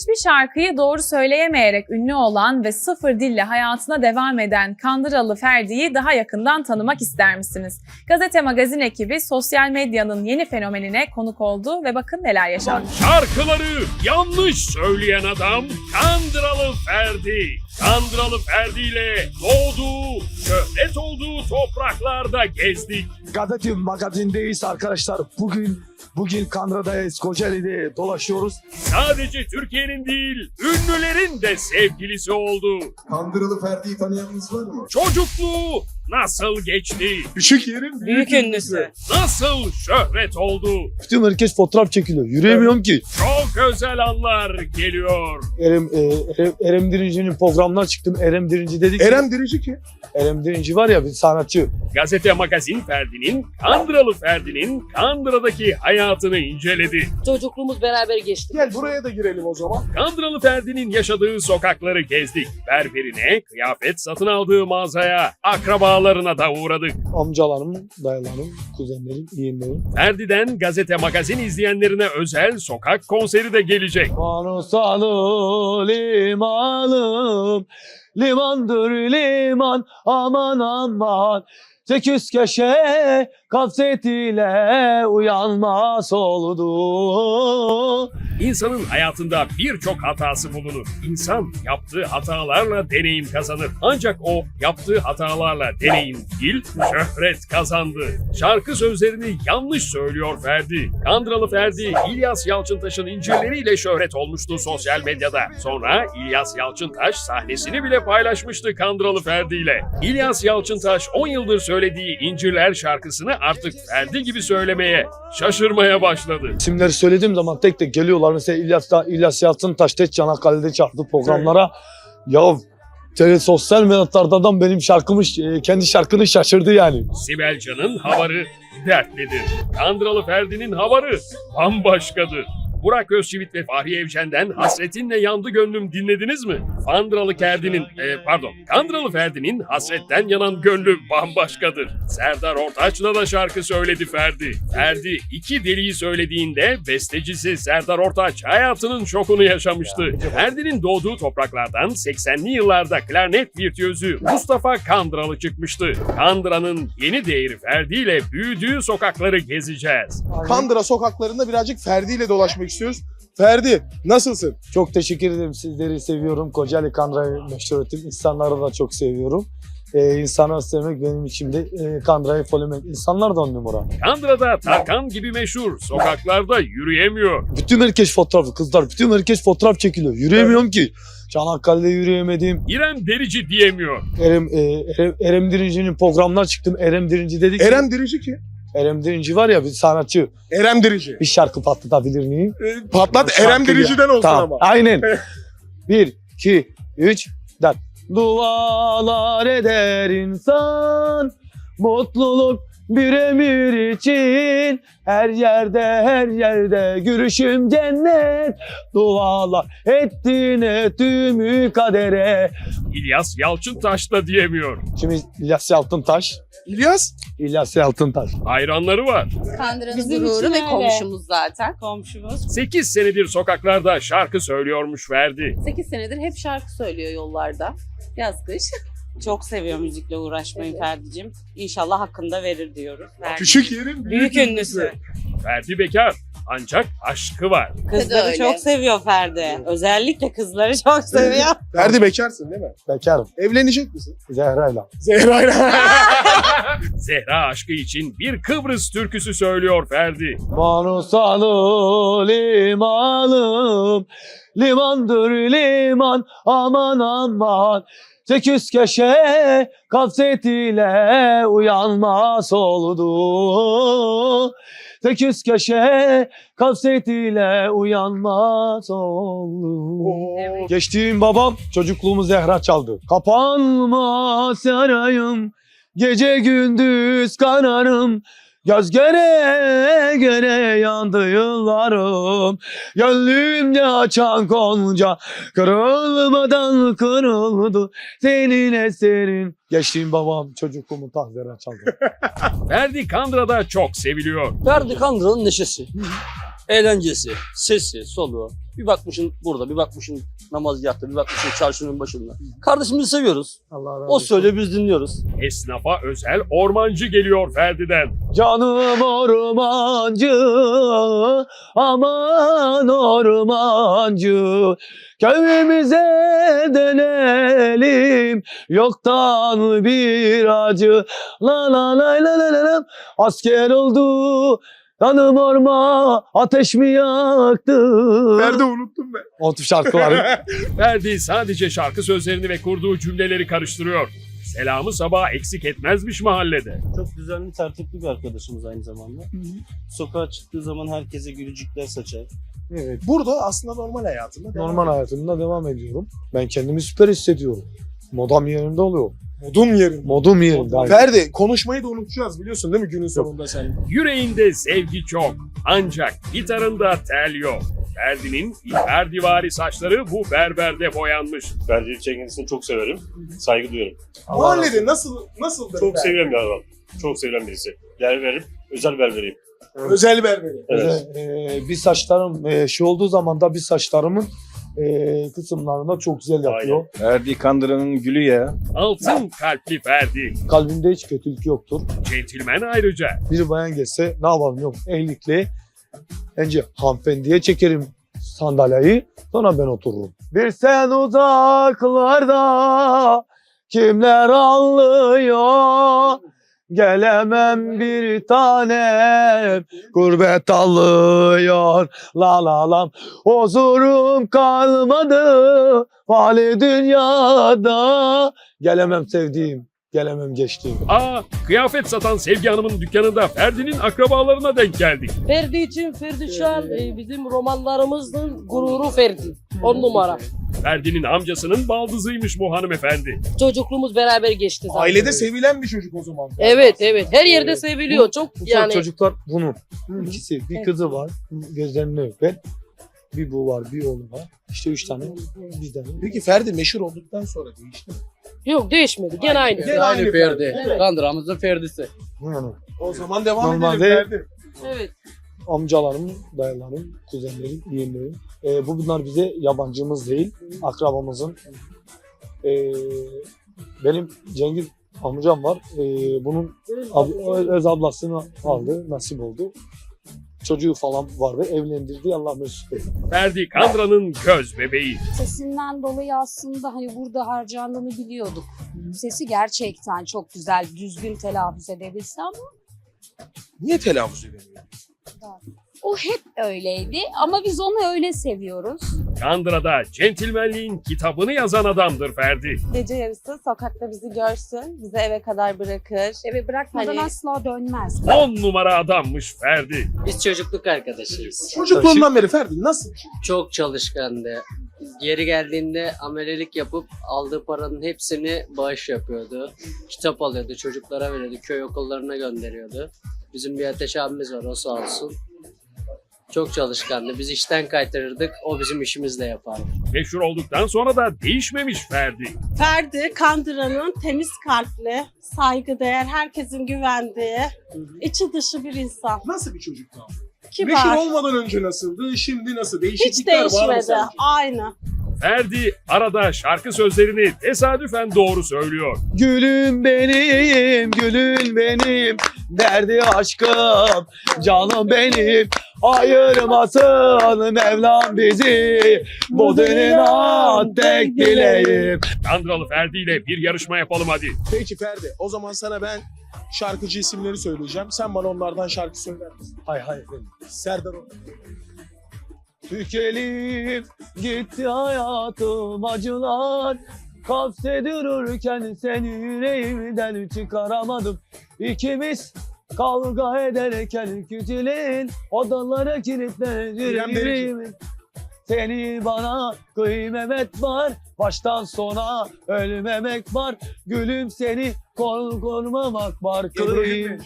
Hiçbir şarkıyı doğru söyleyemeyerek ünlü olan ve sıfır dille hayatına devam eden Kandıralı Ferdi'yi daha yakından tanımak ister misiniz? Gazete Magazin ekibi sosyal medyanın yeni fenomenine konuk oldu ve bakın neler yaşandı. Şarkıları yanlış söyleyen adam Kandıralı Ferdi. Kandıralı Ferdi ile doğduğu, şöhret olduğu topraklarda gezdik. Gazete magazindeyiz arkadaşlar. Bugün bugün Kandıra'dayız. Kocaeli'de dolaşıyoruz. Sadece Türkiye'nin değil, ünlülerin de sevgilisi oldu. Kandıralı Ferdi'yi tanıyanınız var mı? Çocukluğu nasıl geçti? Küçük yerin Büyük ünlüsü. Nasıl şöhret oldu? Bütün herkes fotoğraf çekiliyor. Yürüyemiyorum ki. Çok özel anlar geliyor. Erem, e, Erem, Erem Dirinci'nin programına çıktım. Erem Dirinci dedik. Erem Dirici ki. Erem Dirinci var ya bir sanatçı. Gazete Magazin Ferdi'nin, Kandıralı Ferdi'nin Kandıra'daki hayatını inceledi. Çocukluğumuz beraber geçti. Gel buraya da girelim o zaman. Kandıralı Ferdi'nin yaşadığı sokakları gezdik. Berberine, kıyafet satın aldığı mağazaya, akrabalarına da uğradık. Amcalarım, dayılarım, kuzenlerim, yeğenlerim. Ferdi'den gazete magazin izleyenlerine özel sokak konseri de gelecek. Manosalı limanım, limandır liman, aman aman. Sekiz köşe kasetiyle uyanmaz oldu. İnsanın hayatında birçok hatası bulunur. İnsan yaptığı hatalarla deneyim kazanır. Ancak o yaptığı hatalarla deneyim değil, şöhret kazandı. Şarkı sözlerini yanlış söylüyor Ferdi. Kandıralı Ferdi, İlyas Yalçıntaş'ın incirleriyle şöhret olmuştu sosyal medyada. Sonra İlyas Yalçıntaş sahnesini bile paylaşmıştı Kandıralı Ferdi ile. İlyas Yalçıntaş 10 yıldır söylediği İncirler şarkısını artık Ferdi gibi söylemeye, şaşırmaya başladı. İsimleri söylediğim zaman tek tek geliyorlar. Mesela İlyas, İlyas Yalçıntaş tek Çanakkale'de çarptı programlara. Ya tele sosyal medyalardan benim şarkımı, e, kendi şarkını şaşırdı yani. Sibel Can'ın havarı dertlidir. Kandıralı Ferdi'nin havarı bambaşkadır. Burak Özçivit ve Fahri Evcen'den Hasretinle Yandı Gönlüm dinlediniz mi? Kandıralı Ferdi'nin, e, pardon, Kandıralı Ferdi'nin Hasretten Yanan Gönlü bambaşkadır. Serdar Ortaç'la da şarkı söyledi Ferdi. Ferdi iki deliği söylediğinde bestecisi Serdar Ortaç hayatının şokunu yaşamıştı. Ferdi'nin doğduğu topraklardan 80'li yıllarda klarnet virtüözü Mustafa Kandıralı çıkmıştı. Kandıra'nın yeni değeri Ferdi ile büyüdüğü sokakları gezeceğiz. Kandıra sokaklarında birazcık Ferdi ile dolaşmak istiyoruz. Ferdi nasılsın? Çok teşekkür ederim. Sizleri seviyorum. Kocaeli Kandıra'yı meşhur ettim. İnsanları da çok seviyorum. Ee, insanları sevmek benim içimde. Ee, Kandıra'yı follemek. İnsanlar da on numara. Kandıra'da Tarkan gibi meşhur, sokaklarda yürüyemiyor. Bütün herkes fotoğrafı. Kızlar bütün herkes fotoğraf çekiliyor. Yürüyemiyorum ki. Çanakkale'de yürüyemedim. İrem Derici diyemiyor. Erem, e, Erem, Erem Dirinci'nin programına çıktım. Erem Dirinci dedik. Erem Dirici ki. Erem Dirinci var ya bir sanatçı. Erem Dirici. Bir şarkı patlatabilir miyim? Ee, patlat Erem Dirici'den olsun Tamam. ama. Aynen. bir, iki, üç, dört. Dualar eder insan mutluluk bir emir için her yerde her yerde görüşüm cennet dualar ettin etümü kadere İlyas Yalçıntaş da diyemiyor. Şimdi İlyas Altıntaş İlyas. İlyas Altıntaş Hayranları var. Kandıra'nın Bizim gururu için ve öyle. komşumuz zaten. Komşumuz. 8 senedir sokaklarda şarkı söylüyormuş Ferdi. 8 senedir hep şarkı söylüyor yollarda. Yaz kış. Çok seviyor müzikle uğraşmayı Ferdi'cim. İnşallah hakkında verir diyoruz. Ferdi. Küçük yerin Büyük ünlüsü. Ferdi bekar. Ancak aşkı var. Kızları öyle. çok seviyor Ferdi. Özellikle kızları çok seviyor. Ferdi bekarsın değil mi? bekarım Evlenecek misin? Zehra'yla Zehra'yla. Zehra aşkı için bir Kıbrıs türküsü söylüyor Ferdi. Manusalı limanım, limandır liman, aman aman. Sekiz köşe kasetiyle uyanmaz oldu. Sekiz köşe kasetiyle uyanmaz oldu. Geçtiğim babam çocukluğumu Zehra çaldı. Kapanma sarayım, gece gündüz kanarım. Göz göre göre yandı yıllarım. Gönlümde açan konca Kırılmadan kırıldı. Senin eserin. Geçtiğim babam çocukluğumu tahzere çaldı. Ferdi Kandıra'da çok seviliyor. Ferdi Kandıra'nın neşesi. Eğlencesi, sesi, soluğu. Bir bakmışın burada, bir bakmışın namazgahta, bir bakmışın çarşının başında. Kardeşimizi seviyoruz. Allah razı O söylüyor biz dinliyoruz. Esnafa özel ormancı geliyor Ferdi'den. Canım ormancı, aman ormancı. Köyümüze dönelim, yoktan bir acı. La la la la la la la. Asker oldu, kanım orma, ateş mi yaktı? Ferdi unuttum ben. O tür şarkıları. Ferdi sadece şarkı sözlerini ve kurduğu cümleleri karıştırıyor. Selamı sabah eksik etmezmiş mahallede. Çok düzenli, tertipli bir arkadaşımız aynı zamanda. Sokağa çıktığı zaman herkese gülücükler saçar. evet. Burada aslında normal hayatında. devam Normal hayatımda devam ediyorum. Ben kendimi süper hissediyorum. Modam yerinde oluyor. Modum yerinde. Modum yerinde. aynen. Ferdi konuşmayı da unutacağız biliyorsun değil mi günün sonunda sen? Yüreğinde sevgi çok. Ancak gitarında tel yok. Ferdi'nin İlber divari saçları bu berberde boyanmış. Ferdi kendisini çok severim. Saygı duyuyorum. Mahallede nasıl nasıl Çok sevilen bir adam. Çok sevilen birisi. Değer verip özel berberiyim. Özel berberi. Evet. Ee, bir saçlarım e, şey olduğu zaman da bir saçlarımın e, kısımlarında çok güzel yapıyor. Ferdi Kandıra'nın gülü ya. Altın kalpli Ferdi. Kalbimde hiç kötülük yoktur. Centilmen ayrıca. Bir bayan gelse ne yapalım yok ehlikle önce hanımefendiye çekerim sandalyeyi sonra ben otururum. Bir sen uzaklarda kimler anlıyor Gelemem bir tanem gurbet alıyor la la lam Huzurum kalmadı hali dünyada Gelemem sevdiğim gelemem geçtiğim Aa, kıyafet satan Sevgi Hanım'ın dükkanında Ferdi'nin akrabalarına denk geldik. Ferdi için Ferdi şu an e, bizim romanlarımızın gururu Ferdi. On numara. Ferdi'nin amcasının baldızıymış bu hanımefendi. Çocukluğumuz beraber geçti zaten. Ailede sevilen bir çocuk o zaman. Evet evet. Her yerde Evet. seviliyor. Çok Ufak yani. çocuklar bunun. İkisi. Bir kızı var. Gözlerini öper. Bir bu var, bir oğlu var. İşte üç tane. Bir tane. Peki Ferdi meşhur olduktan sonra değişti mi? Yok değişmedi. Gene aynı. Gene aynı Ferdi. Evet. Kandıramızın Ferdi'si. Yani O zaman devam Normalde- edelim Ferdi. Evet. amcalarım, dayılarım, kuzenlerim, yeğenlerim. Ee, bu bunlar bize yabancımız değil. Akrabamızın. Ee, benim Cengiz amcam var. Ee, bunun ab- öz ablasını aldı. Nasip oldu. Çocuğu falan vardı. Evlendirdi. Allah mesut etsin. Ferdi Kandıra'nın göz bebeği. Sesinden dolayı aslında hani burada harcandığını biliyorduk. Sesi gerçekten çok güzel, düzgün telaffuz edebilse ama Niye telaffuz edemiyor? O hep öyleydi. Ama biz onu öyle seviyoruz. Kandıra'da centilmenliğin kitabını yazan adamdır Ferdi. Gece yarısı sokakta bizi görsün. Bizi eve kadar bırakır. Eve bırakmadan Hani- asla dönmez. On numara adammış Ferdi. Biz çocukluk arkadaşıyız. Çocukluğundan beri Ferdi nasıl? Çok çalışkandı. Yeri geldiğinde amelelik yapıp aldığı paranın hepsini bağış yapıyordu. Kitap alıyordu, çocuklara veriyordu, köy okullarına gönderiyordu. Bizim bir ateş abimiz var, o sağ olsun. Çok çalışkandı. Biz işten kaytarırdık, o bizim işimizle yapardı. Meşhur olduktan sonra da değişmemiş Ferdi. Ferdi Kandıra'nın temiz kalpli, saygıdeğer, herkesin güvendiği, içi dışı bir insan. Nasıl bir çocuktu? Kibar. Meşhur olmadan önce nasıldı? Şimdi nasıl? Hiç Değişiklikler var mı değişmedi. sence? Aynı. Ferdi arada şarkı sözlerini tesadüfen doğru söylüyor. Gülüm benim, gülüm benim, derdi aşkım, canım benim. Ayırmasın Mevlam bizi, bu dünya tek dileğim. Kandıralı Ferdi ile bir yarışma yapalım hadi. Peki Ferdi o zaman sana ben şarkıcı isimleri söyleyeceğim. Sen bana onlardan şarkı söyler misin? Hay hay efendim. Serdar Ortaç. Tükelip gitti hayatım acılar. Kalpte dururken seni yüreğimden çıkaramadım. İkimiz kavga ederken kütüleyin odalara Derici. yüreğimin. Seni bana kıymemek var, baştan sona ölmemek var. Gülüm seni kor korumamak var. Gündeş.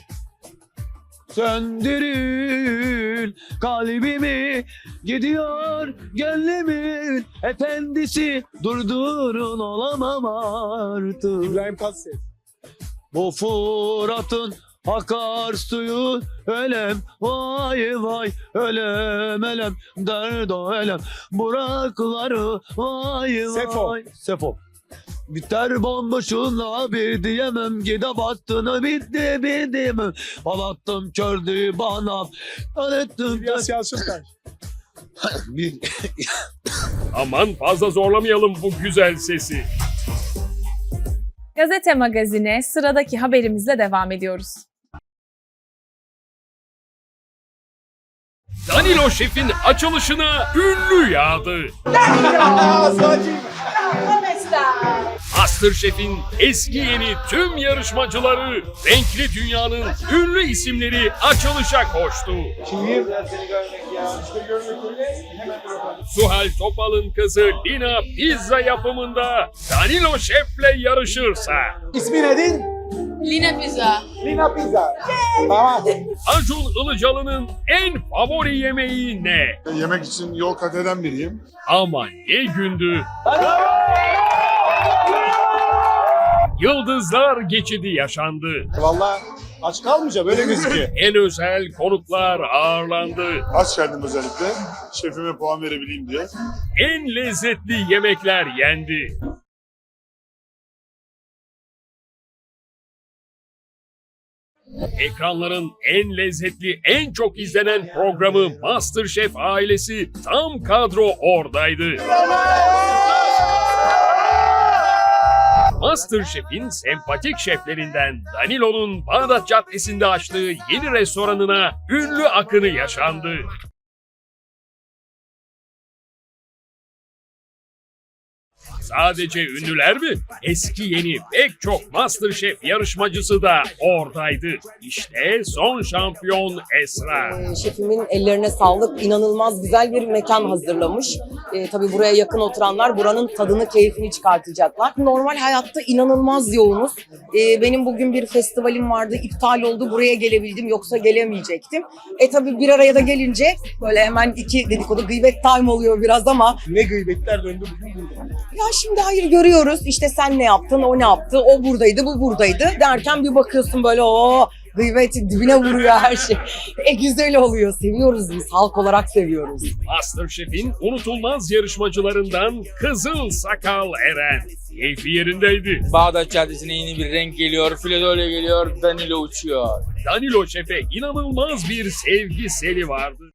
Söndürül kalbimi gidiyor gönlümün efendisi durdurun olamam artık. İbrahim Tatlıses. Bu Fırat'ın Akar suyu ölem vay vay ölem elem derdo elem Burakları vay Sefo. vay Sefo Biter bomboşuna bir diyemem Gide battığını bitti bir diyemem Ağlattım kördü bana Anettim İlyas Yalçıntaş. bir Aman fazla zorlamayalım bu güzel sesi. Gazete Magazin'e sıradaki haberimizle devam ediyoruz. Danilo Şef'in açılışına ünlü yağdı. Masterchef'in eski yeni tüm yarışmacıları, renkli dünyanın ünlü isimleri açılışa koştu. Suhal Topal'ın kızı Lina pizza yapımında Danilo Şef'le yarışırsa, İsmi nedir? Lina Pizza. Lina Pizza. Tamam. Acun Ilıcalı'nın en favori yemeği ne? Yemek için yol kat eden biriyim. Ama ne gündü. Yıldızlar geçidi yaşandı. Valla aç kalmayacağım öyle gözüküyor. En özel konuklar ağırlandı. Aç geldim özellikle. Şefime puan verebileyim diye. En lezzetli yemekler yendi. Ekranların en lezzetli, en çok izlenen programı MasterChef ailesi tam kadro oradaydı. MasterChef'in sempatik şeflerinden Danilo'nun Bağdat Caddesi'nde açtığı yeni restoranına ünlü akını yaşandı. Sadece ünlüler mi? Eski yeni pek çok MasterChef yarışmacısı da oradaydı. İşte son şampiyon Esra. Ee, Şefimin ellerine sağlık. İnanılmaz güzel bir mekan hazırlamış. Ee, tabii buraya yakın oturanlar buranın tadını, keyfini çıkartacaklar. Normal hayatta inanılmaz yoğunuz. Ee, benim bugün bir festivalim vardı. iptal oldu. Buraya gelebildim. Yoksa gelemeyecektim. E tabii bir araya da gelince böyle hemen iki dedikodu gıybet time oluyor biraz ama Ne gıybetler döndü bugün burada. ya şimdi hayır görüyoruz işte sen ne yaptın o ne yaptı o buradaydı bu buradaydı derken bir bakıyorsun böyle o gıybeti dibine vuruyor her şey. E güzel oluyor seviyoruz biz halk olarak seviyoruz. MasterChef'in unutulmaz yarışmacılarından Kızıl Sakal Eren. Keyfi yerindeydi. Bağdat Caddesi'ne yeni bir renk geliyor. Filadolya geliyor. Danilo uçuyor. Danilo Şef'e inanılmaz bir sevgi seli vardı.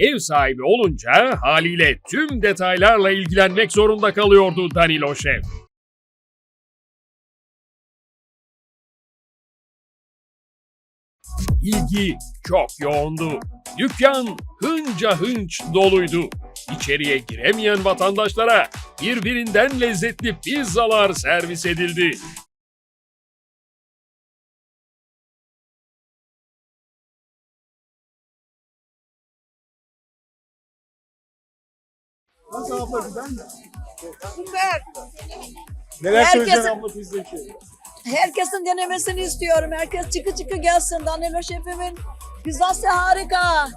Ev sahibi olunca haliyle tüm detaylarla ilgilenmek zorunda kalıyordu Danilo Şef. İlgi çok yoğundu. Dükkan hınca hınç doluydu. İçeriye giremeyen vatandaşlara birbirinden lezzetli pizzalar servis edildi. Abla güzel mi? Neler Herkes- söyleyeceksin abla için? Herkesin denemesini istiyorum. Herkes çıkı çıkı gelsin. Danilo şefimin pizzası harika.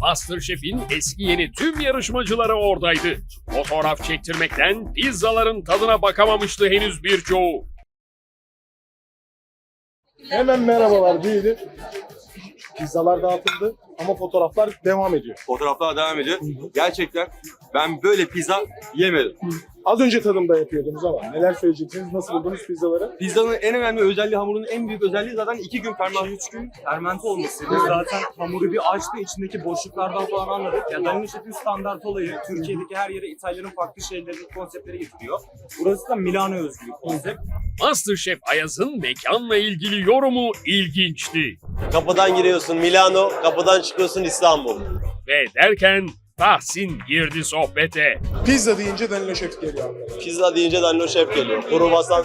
Masterchef'in eski yeni tüm yarışmacıları oradaydı. Fotoğraf çektirmekten pizzaların tadına bakamamıştı henüz birçoğu. Hemen merhabalar diyelim. Pizzalar dağıtıldı ama fotoğraflar devam ediyor. Fotoğraflar devam ediyor. Gerçekten ben böyle pizza yemedim. Az önce tadımda yapıyordunuz ama neler söyleyeceksiniz? Nasıl buldunuz pizzaları? Pizzanın en önemli özelliği hamurun en büyük özelliği zaten iki gün fermente. üç gün fermente olmasıydı. Zaten hamuru bir açtı içindeki boşluklardan falan anladık. Ya Danilo Şef'in standart olayı Türkiye'deki her yere İtalya'nın farklı şeylerini, konseptleri getiriyor. Burası da Milano özgü bir konsept. Masterchef Ayaz'ın mekanla ilgili yorumu ilginçti. Kapıdan giriyorsun Milano, kapıdan çıkıyorsun İstanbul. Ve derken Tahsin girdi sohbete. Pizza deyince Danilo Şef geliyor. Pizza deyince Danilo Şef geliyor. Kruvasan,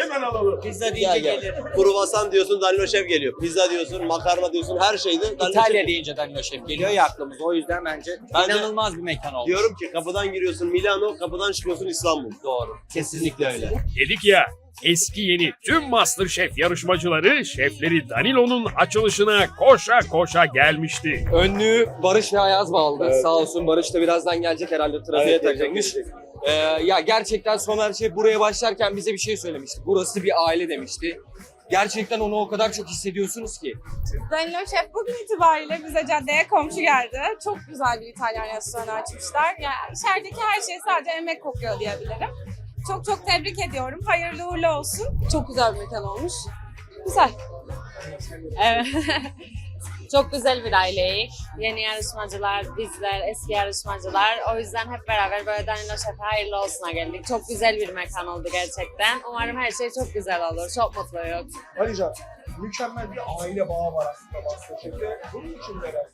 Hemen alalım. Pizza Gel, gel. Kruvasan diyorsun Danilo Şef geliyor. Pizza diyorsun, makarna diyorsun, her şeyde Danilo İtalya Şef. deyince Danilo Şef geliyor ya aklımıza. O yüzden bence, Bence- inanılmaz bir mekan oldu. Diyorum ki kapıdan giriyorsun Milano, kapıdan çıkıyorsun İstanbul. Doğru. Kesinlikle öyle. Dedik ya eski yeni tüm Masterchef yarışmacıları şefleri Danilo'nun açılışına koşa koşa gelmişti. Önlüğü Barış ve Ayaz bağladı. Sağ olsun Barış da birazdan gelecek herhalde trafiğe takılmış. Ee, ya gerçekten Somer Şef buraya başlarken bize bir şey söylemişti. Burası bir aile demişti. Gerçekten onu o kadar çok hissediyorsunuz ki. Danilo Şef bugün itibariyle bize caddeye komşu geldi. Çok güzel bir İtalyan restoranı açmışlar. Yani içerideki her şey sadece emek kokuyor diyebilirim. Çok çok tebrik ediyorum. Hayırlı uğurlu olsun. Çok güzel bir mekan olmuş. Güzel. Evet. Çok güzel bir aileyiz. Yeni yarışmacılar, bizler, eski yarışmacılar. O yüzden hep beraber böyle Danilo Şef'e hayırlı olsuna geldik. Çok güzel bir mekan oldu gerçekten. Umarım her şey çok güzel olur. Çok mutluyuz. Ayrıca mükemmel bir aile bağı var aslında Masterchef'te. Bunun için neler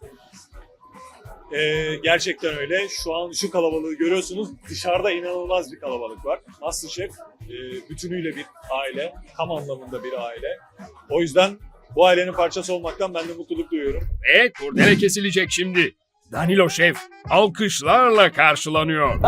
Ee, gerçekten öyle. Şu an şu kalabalığı görüyorsunuz. Dışarıda inanılmaz bir kalabalık var. Masterchef e, bütünüyle bir aile. Tam anlamında bir aile. O yüzden bu ailenin parçası olmaktan ben de mutluluk duyuyorum. Ve kurdele kesilecek şimdi. Danilo Şef alkışlarla karşılanıyor.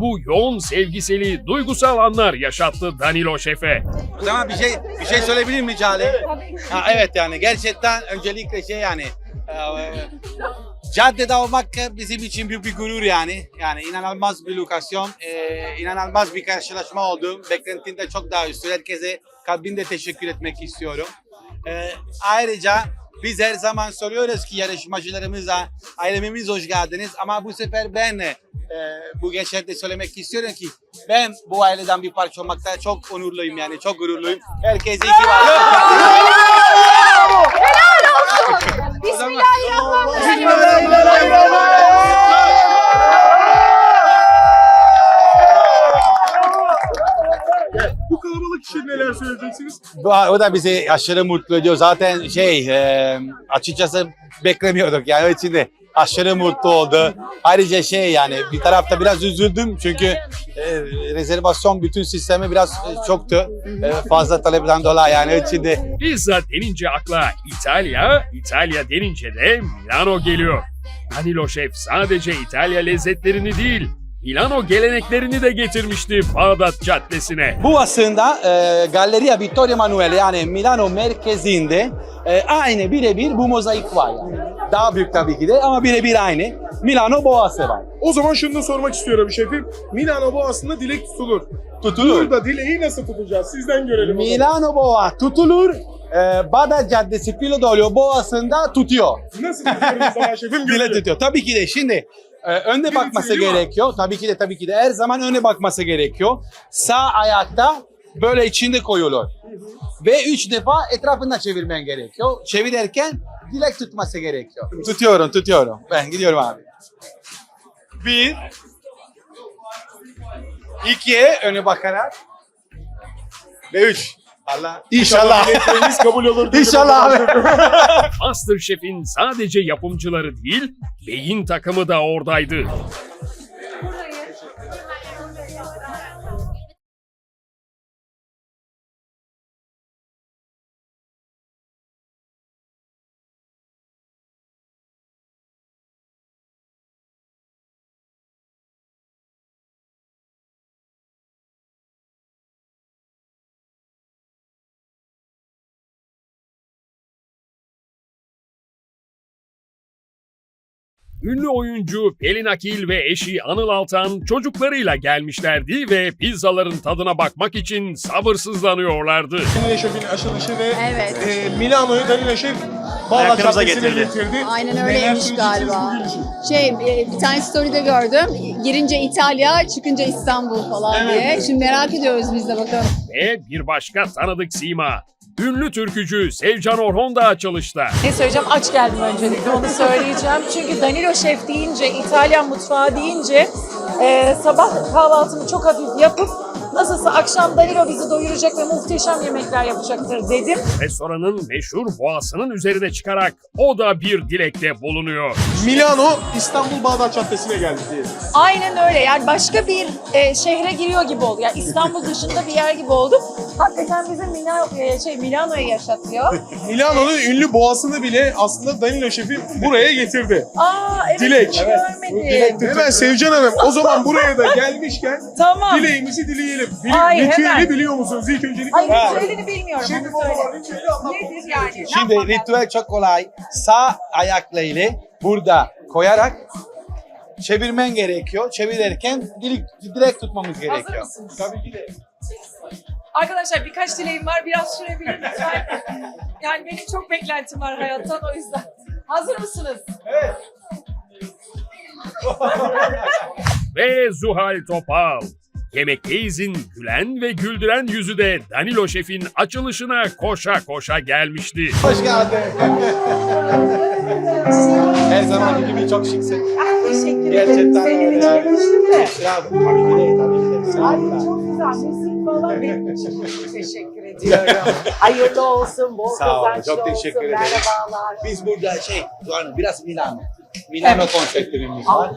Bu yoğun sevgiseli, duygusal anlar yaşattı Danilo Şef'e. O zaman bir şey bir şey söyleyebilir miyim Cale? Ha, evet yani gerçekten öncelikle şey yani e, caddede olmak bizim için büyük bir gurur yani. Yani inanılmaz bir lokasyon, e, inanılmaz bir karşılaşma oldu. Beklentinde çok daha üstü. Herkese kalbimde teşekkür etmek istiyorum. E, ayrıca biz her zaman soruyoruz ki yarışmacılarımıza, ailemiz hoş geldiniz. Ama bu sefer ben e, bu gençlerde söylemek istiyorum ki ben bu aileden bir parça olmakta çok onurluyum yani çok gururluyum. Herkese iyi ki var. neler söyleyeceksiniz? Bu, o da bizi aşırı mutlu ediyor. Zaten şey e, açıkçası beklemiyorduk yani o için de aşırı mutlu oldu. Ayrıca şey yani bir tarafta biraz üzüldüm çünkü e, rezervasyon bütün sistemi biraz e, çoktu. E, fazla talepten dolayı yani o için de Pizza denince akla İtalya, İtalya denince de Milano geliyor. Danilo Şef sadece İtalya lezzetlerini değil, Milano geleneklerini de getirmişti Bağdat Caddesi'ne. Bu aslında e, Galleria Vittorio Emanuele yani Milano merkezinde e, aynı birebir bu mozaik var yani. Daha büyük tabii ki de ama birebir aynı. Milano Boğası var. O zaman şunu da sormak istiyorum şefim. Milano Boğazı'nda dilek tutulur. Tutulur. Burada dileği nasıl tutacağız? Sizden görelim. Milano Boğa tutulur. E, Bağdat Caddesi Filodolio Boğası'nda tutuyor. Nasıl tutuyoruz zaman şefim? Bile tutuyor. Tabii ki de şimdi e, önde bakması gerekiyor. Tabii ki de tabii ki de her zaman öne bakması gerekiyor. Sağ ayakta böyle içinde koyulur. Ve üç defa etrafında çevirmen gerekiyor. Çevirirken dilek tutması gerekiyor. Tutuyorum, tutuyorum. Ben gidiyorum abi. Bir. iki, öne bakarak. Ve üç. Allah. İnşallah. Dilekleriniz kabul olur. İnşallah abi. Masterchef'in sadece yapımcıları değil, beyin takımı da oradaydı. Ünlü oyuncu Pelin Akil ve eşi Anıl Altan çocuklarıyla gelmişlerdi ve pizzaların tadına bakmak için sabırsızlanıyorlardı. Danilo Şef'in açılışı ve Evet. e, Milano'yu Danilo Şef Caddesi'ne getirdi. getirdi. Aynen Neler öyleymiş söyleyeceksiniz galiba. bugün için? Şey e, bir tane story'de gördüm. Girince İtalya, çıkınca İstanbul falan Evet. diye. Şimdi merak ediyoruz biz de bakalım. Ve bir başka tanıdık sima. Ünlü türkücü Sevcan Orhon da açılışta. Ne söyleyeceğim? Aç geldim öncelikle onu söyleyeceğim. Çünkü Danilo Şef deyince, İtalyan mutfağı deyince e, sabah kahvaltımı çok hafif yapıp nasılsa akşam Danilo bizi doyuracak ve muhteşem yemekler yapacaktır dedim. Restoranın meşhur boğasının üzerine çıkarak o da bir dilekte bulunuyor. Milano İstanbul Bağdat Caddesi'ne geldi diye. Aynen öyle yani başka bir e, şehre giriyor gibi oldu. Yani İstanbul dışında bir yer gibi oldu. Hakikaten bizi Milano, şey, Milano'yu yaşatıyor. Milano'nun ünlü boğasını bile aslında Danilo şefim buraya getirdi. Aa evet Dilek. Evet. görmedim. Hemen Sevcan Hanım o zaman buraya da gelmişken Tamam. dileğimizi dileyelim. Bili, Ay, ritüeli hemen. biliyor musunuz? İlk öncelikle. Hayır Ha. ritüelini bilmiyorum. Şimdi onu söyle. ritüeli anlatmamız Nedir yani? Şimdi ritüel çok kolay. Sağ ayakla ile burada koyarak çevirmen gerekiyor. Çevirirken direkt, direkt tutmamız Hazır gerekiyor. mısınız? Tabii ki de. Arkadaşlar birkaç dileğim var. Biraz sürebilir lütfen. yani benim çok beklentim var hayattan o yüzden. Hazır mısınız? Ve Zuhal Topal. Yemekteyiz'in gülen ve güldüren yüzü de Danilo Şef'in açılışına koşa koşa gelmişti. Hoş geldin. Her zamanki gibi çok şıksın. Ah, teşekkür Gerçekten. Ya, tabii ki de, tabii ki de. Ay çok güzel. Müzik falan benim için. Teşekkür ediyorum. Hayırlı olsun. Bol Sağ olun, kazançlı çok teşekkür olsun. ederim. Merhabalar. Biz burada şey, biraz Milano. Milano konseptimiz var.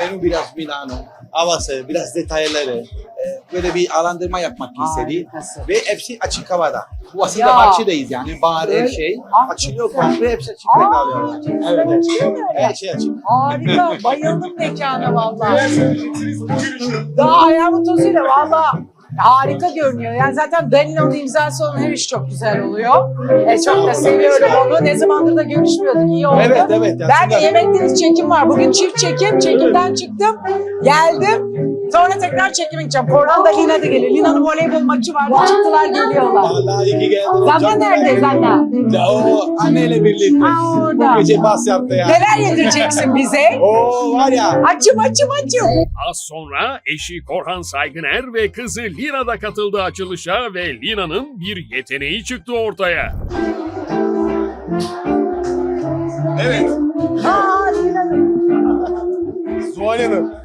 Benim biraz Milano. Havası, biraz detayları. e, Böyle bir alandırma yapmak istedi. Ve hepsi açık havada. Bu aslında Ya. bahçedeyiz yani. Bar her şey. Ah, Açılıyor komple hepsi açık Aa. Evet, evet. Her şey açık. Harika. Bayıldım mekana vallahi. Daha ayağımın tozuyla valla harika görünüyor. Yani zaten Danilo'nun imzası olan her iş çok güzel oluyor. E, çok da seviyorum onu. Ne zamandır da görüşmüyorduk. iyi oldu. Evet, evet. Ben de yemekteyiz çekim var. Bugün çift çekim. Çekimden çıktım. Geldim. Sonra tekrar çekime gideceğim. Korhan da Lina da geliyor. Lina'nın voleybol maçı vardı. Çıktılar geliyorlar. Vallahi iyi ki geldin. Çok- nerede Zanna? Ya O anneyle birlikte. Ha orada. Bu gece bas yaptı ya. Neler yedireceksin bize? Oo var ya. Açım açım açım. Az sonra eşi Korhan Saygıner ve kızı Lina da katıldı açılışa ve Lina'nın bir yeteneği çıktı ortaya. Evet. Aa Lina'nın. Zuhal Hanım.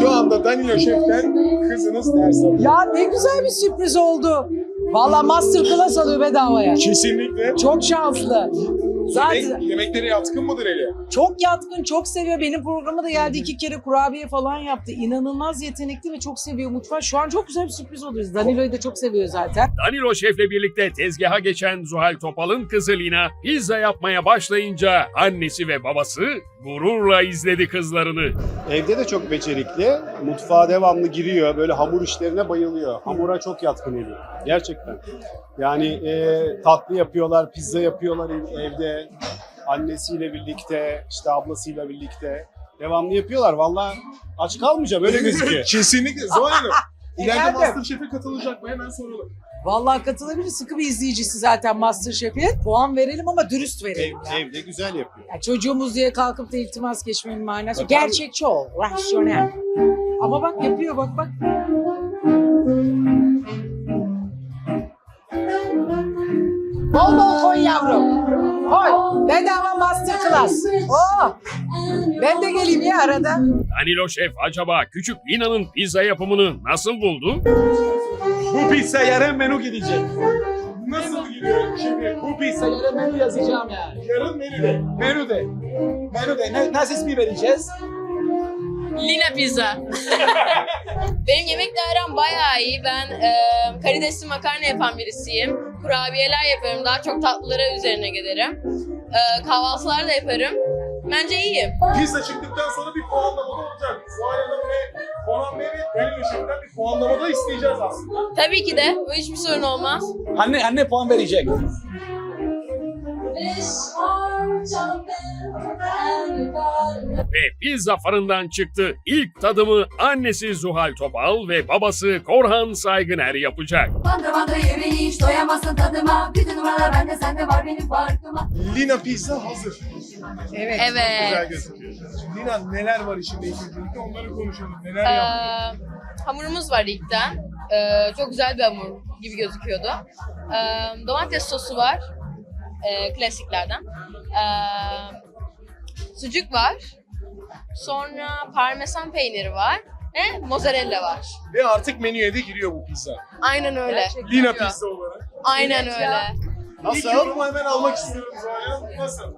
Şu anda Danilo Şef'ten kızınız ders alıyor. Ya ne güzel bir sürpriz oldu. Valla masterclass alıyor bedavaya. Kesinlikle. Çok şanslı. Zaten Yemek, yemeklere yatkın mıdır Eli? çok yatkın, çok seviyor. Benim programa da geldi iki kere kurabiye falan yaptı. İnanılmaz yetenekli ve çok seviyor mutfağı. Şu an çok güzel bir sürpriz oluyoruz. Danilo'yu da çok seviyor zaten. Danilo Şef'le birlikte tezgaha geçen Zuhal Topal'ın kızı Lina pizza yapmaya başlayınca annesi ve babası gururla izledi kızlarını. Evde de çok becerikli. Mutfağa devamlı giriyor. Böyle hamur işlerine bayılıyor. Hamura çok yatkın eli. Gerçekten. Yani e, tatlı yapıyorlar, pizza yapıyorlar ev- evde. Annesiyle birlikte, işte ablasıyla birlikte. Devamlı yapıyorlar. Vallahi aç kalmayacağım öyle gözüküyor. Kesinlikle. Zuhal Hanım. İleride Efendim? Masterchef'e katılacak mı? Hemen soralım. Vallahi katılabilir. Sıkı bir izleyicisi zaten Masterchef'in. Puan verelim ama dürüst Ev, verelim. ya. evde güzel yapıyor. Ya çocuğumuz diye kalkıp da iltimas geçmenin manası. yok. Tabii. Gerçekçi ol, rasyonel. Ama bak yapıyor bak bak. Bol bol. Bedava masterclass. Oh. Ben de geleyim ya arada. Danilo Şef acaba küçük Lina'nın pizza yapımını nasıl buldu? Bu pizza yarın menü gidecek. Nasıl gidiyor şimdi? Bu pizza yarın menü yazacağım yani. Yarın menüde. Menüde. Menüde. Ne, nasıl ismi vereceğiz? Lina Pizza. Benim yemekle aram bayağı iyi. Ben e, karidesli makarna yapan birisiyim. Kurabiyeler yaparım. Daha çok tatlılara üzerine giderim. E, kahvaltılar da yaparım. Bence iyiyim. Pizza çıktıktan sonra bir puanlama da olacak. Zuhal ve Konan Bey ve Danilo Şef'ten bir puanlama da isteyeceğiz aslında. Tabii ki de. Bu hiçbir sorun olmaz. Anne anne puan verecek. Ve pizza fırından çıktı. İlk tadımı annesi Zuhal Topal ve babası Korhan Saygıner yapacak. Bandıra bandıra yemeği hiç doyamazsın tadıma. Bütün numaralar bende sende var benim farkıma. Lina pizza hazır. Evet. Güzel Evet. gözüküyor. Lina neler var içinde ilk öncelikle onları konuşalım. Neler Ee, yaptın? hamurumuz var ilkten. Ee, çok güzel bir hamur gibi gözüküyordu. Ee, domates sosu var. Ee, klasiklerden. Ee, sucuk var. Sonra parmesan peyniri var. Ve mozzarella var. Ve artık menüye de giriyor bu pizza. Aynen öyle. Lina pizza olarak. Aynen Evet öyle. ya. İlk yorumu hemen almak istiyorum Zuhal. Nasıl?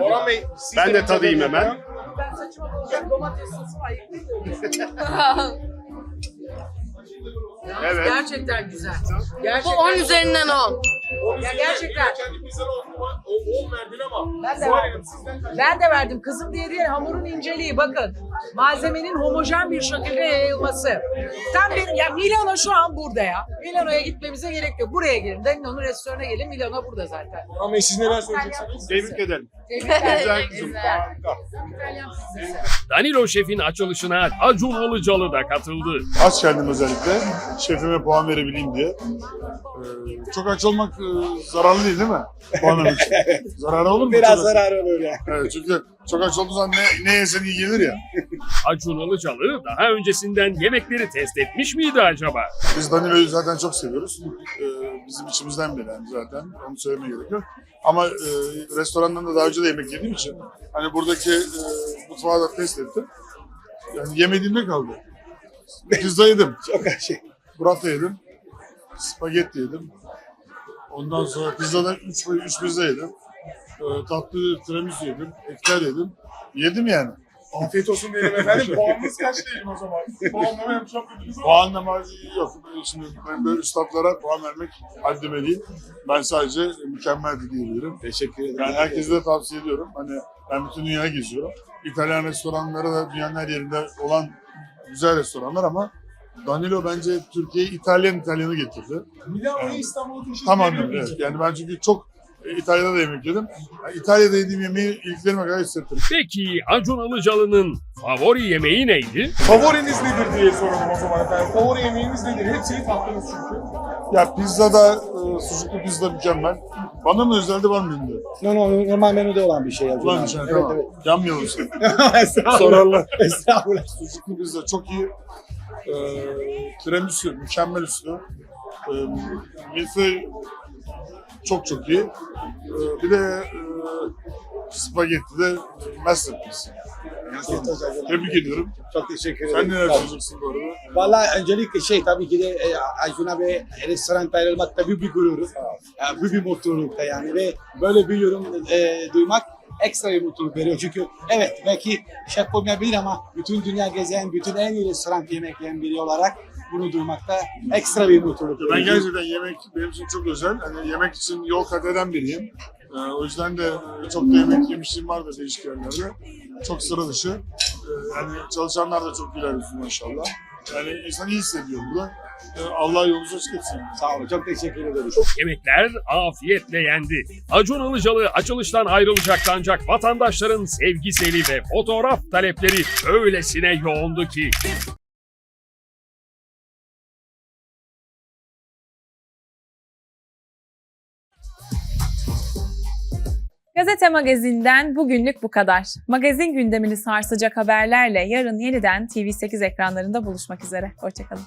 Orhan Bey, siz Ben de bir tadayım tadın hemen. yapın. Ben saçıma bulacağım domates sosu ayıklayayım. Evet. Gerçekten güzel. Bu 10 üzerinden 10. Ya gerçekten. Kendi pizzanı o 10 verdin ama. Ben de verdim. Ben de verdim. Kızım diye değil hamurun inceliği bakın. Malzemenin homojen bir şekilde yayılması. Tam bir ya Milano şu an burada ya. Milano'ya gitmemize gerek yok. Buraya gelin. Danino'nun restoranına gelin. Milano burada zaten. Burhan Bey siz neler söyleyeceksiniz? Tebrik ederim. Güzel kızım. Danilo Şef'in açılışına Acun Ilıcalı da katıldı. Aç geldim özellikle. Şefime puan verebileyim diye. Ee, çok aç olmak e, zararlı değil değil mi? İçin. Zararı olur mu? Biraz zarar olur ya. Evet, çünkü çok aç olduğun zaman ne, ne yesen iyi gelir ya. Acun Ilıcalı daha öncesinden yemekleri test etmiş miydi acaba? Biz Danilo'yu zaten çok seviyoruz. Ee, bizim içimizden biri yani zaten. Onu söylemeye gerek yok. Ama e, restorandan da daha önce de yemek yediğim için hani buradaki e, mutfağı da test ettim. Yani yemediğimde kaldı. Pizza yedim. Çok şey. Burrata yedim. Spagetti yedim. Ondan sonra pizzadan 3 üç pizza yedim. Ee, tatlı tiramisu yedim. Ekler yedim. Yedim yani. Afiyet olsun diyelim efendim. Puanınız kaç diyelim o zaman? Puanlama yapacağım dediniz ama. Puanlama yok. Şimdi ben böyle üstadlara puan vermek haddime değil. Ben sadece mükemmeldi diyebilirim. Teşekkür ederim. Yani herkese de tavsiye ediyorum. Hani ben bütün dünyayı geziyorum. İtalyan restoranları da dünyanın her yerinde olan güzel restoranlar ama Danilo bence Türkiye'yi İtalyan İtalyanı getirdi. Milano'yu İstanbul'a taşıdı. Tamam evet. Yani ben çünkü çok e, İtalya'da da yemek yedim. Yani İtalya'da yediğim yemeği ilklerime kadar hissettim. Peki Acun Ilıcalı'nın favori yemeği neydi? Favoriniz nedir diye soralım o zaman efendim. Favori yemeğiniz nedir? Hepsini tattınız çünkü. Ya pizzada e, sucuklu pizza mükemmel. Bana mı özelde var mı bilmiyorum. No, no, normal menüde olan bir şey. yazıyor. Ulan şey, evet, tamam. evet. Yanmayalım sen. Estağfurullah. Sorarlar. Estağfurullah. Sucuklu pizza çok iyi. E, tiramisu mükemmel üstü. E, milföy çok çok iyi. E, bir de e, spagetti de masterpiece. Tebrik ediyorum. Çok teşekkür ederim. Sen neler söyleyeceksin bu arada? Vallahi öncelikle şey tabii ki de e, Acun'a ve restoranda ayrılmak tabii bir gurur. E, bu bir mutluluk da yani ve böyle bir yorum e, duymak ekstra bir mutluluk veriyor. Çünkü evet belki şef olmayabilir ama bütün dünya gezen, bütün en iyi restoran yemek yiyen biri olarak bunu duymakta ekstra bir mutluluk Ben gerçekten yemek benim için çok özel. Hani yemek için yol kat eden biriyim. Ee, o yüzden de çok da yemek yemişliğim vardı değişik yerlerde. Çok sıra dışı. Ee, yani çalışanlar da çok güler yüzlü maşallah. Yani insan iyi hissediyor burada. Allah yolunuzu açık etsin. Sağ olun. Çok teşekkür ederim. Yemekler afiyetle yendi. Acun Ilıcalı açılıştan ayrılacaktı ancak vatandaşların sevgiseli ve fotoğraf talepleri öylesine yoğundu ki. Gazete Magazin'den bugünlük bu kadar. Magazin gündemini sarsacak haberlerle yarın yeniden TV8 ekranlarında buluşmak üzere. Hoşçakalın.